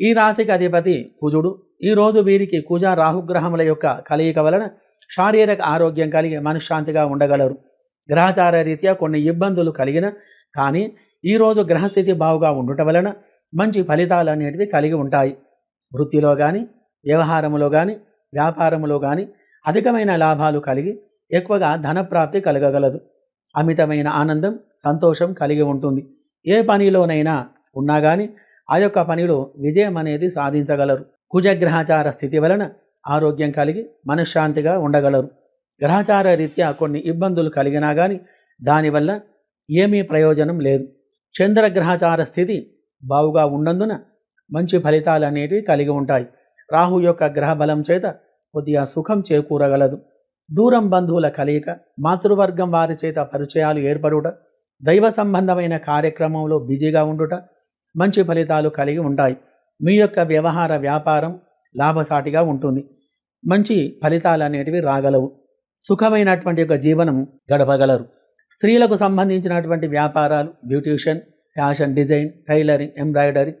ఈ రాశికి అధిపతి కుజుడు. ఈరోజు వీరికి కుజ రాహుగ్రహముల యొక్క కలయిక వలన శారీరక ఆరోగ్యం కలిగి మనశ్శాంతిగా ఉండగలరు. గ్రహచార రీత్యా కొన్ని ఇబ్బందులు కలిగిన కానీ ఈరోజు గ్రహస్థితి బావుగా ఉండటం వలన మంచి ఫలితాలు అనేటివి కలిగి ఉంటాయి. వృత్తిలో కానీ వ్యవహారములో కానీ వ్యాపారములో కానీ అధికమైన లాభాలు కలిగి ఎక్కువగా ధనప్రాప్తి కలగగలదు. అమితమైన ఆనందం సంతోషం కలిగి ఉంటుంది. ఏ పనిలోనైనా ఉన్నా కానీ ఆ యొక్క పనిలో విజయం అనేది సాధించగలరు. కుజగ్రహచార స్థితి వలన ఆరోగ్యం కలిగి మనశ్శాంతిగా ఉండగలరు. గ్రహచార రీత్యా కొన్ని ఇబ్బందులు కలిగినా కానీ దానివల్ల ఏమీ ప్రయోజనం లేదు. చంద్రగ్రహచార స్థితి బావుగా ఉన్నందున మంచి ఫలితాలు అనేటివి కలిగి ఉంటాయి. రాహు యొక్క గ్రహ బలం చేత కొద్దిగా సుఖం చేకూరగలదు. దూరం బంధువుల కలయిక మాతృవర్గం వారి చేత పరిచయాలు ఏర్పడుట దైవ సంబంధమైన కార్యక్రమంలో బిజీగా ఉండుట మంచి ఫలితాలు కలిగి ఉంటాయి. మీ యొక్క వ్యవహార వ్యాపారం లాభసాటిగా ఉంటుంది. మంచి ఫలితాలు అనేటివి రాగలవు. సుఖమైనటువంటి యొక్క జీవనం గడపగలరు. స్త్రీలకు సంబంధించినటువంటి వ్యాపారాలు beautician fashion design tailoring embroidery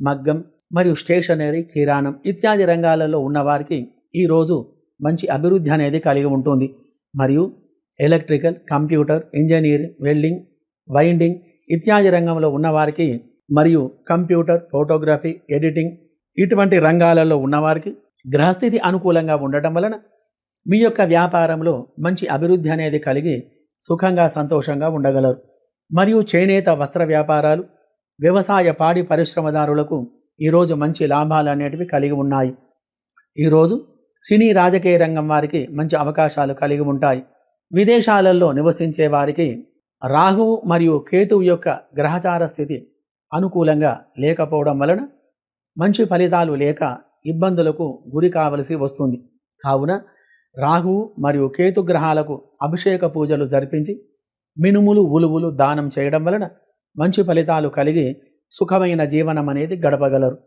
మగ్గం మరియు స్టేషనరీ కిరాణం ఇత్యాది రంగాలలో ఉన్నవారికి ఈరోజు మంచి అభివృద్ధి అనేది కలిగి ఉంటుంది. మరియు electrical computer engineering welding winding ఇత్యాది రంగంలో ఉన్నవారికి మరియు కంప్యూటర్ ఫోటోగ్రఫీ ఎడిటింగ్ ఇటువంటి రంగాలలో ఉన్నవారికి గ్రహస్థితి అనుకూలంగా ఉండటం వలన మీ యొక్క వ్యాపారంలో మంచి అభివృద్ధి అనేది కలిగి సుఖంగా సంతోషంగా ఉండగలరు. మరియు చేనేత వస్త్ర వ్యాపారాలు వ్యవసాయ పాడి పరిశ్రమదారులకు ఈరోజు మంచి లాభాలు అనేటివి కలిగి ఉన్నాయి. ఈరోజు సినీ రాజకీయ రంగం వారికి మంచి అవకాశాలు కలిగి ఉంటాయి. విదేశాలలో నివసించే వారికి రాహువు మరియు కేతువు యొక్క గ్రహచార స్థితి అనుకూలంగా లేకపోవడం వలన మంచి ఫలితాలు లేక ఇబ్బందులకు గురి కావలసి వస్తుంది. కావున రాహువు మరియు కేతు గ్రహాలకు అభిషేక పూజలు జరిపించి మినుములు ఉలువులు దానం చేయడం వలన మంచి ఫలితాలు కలిగి సుఖమైన జీవనం అనేది గడపగలరు.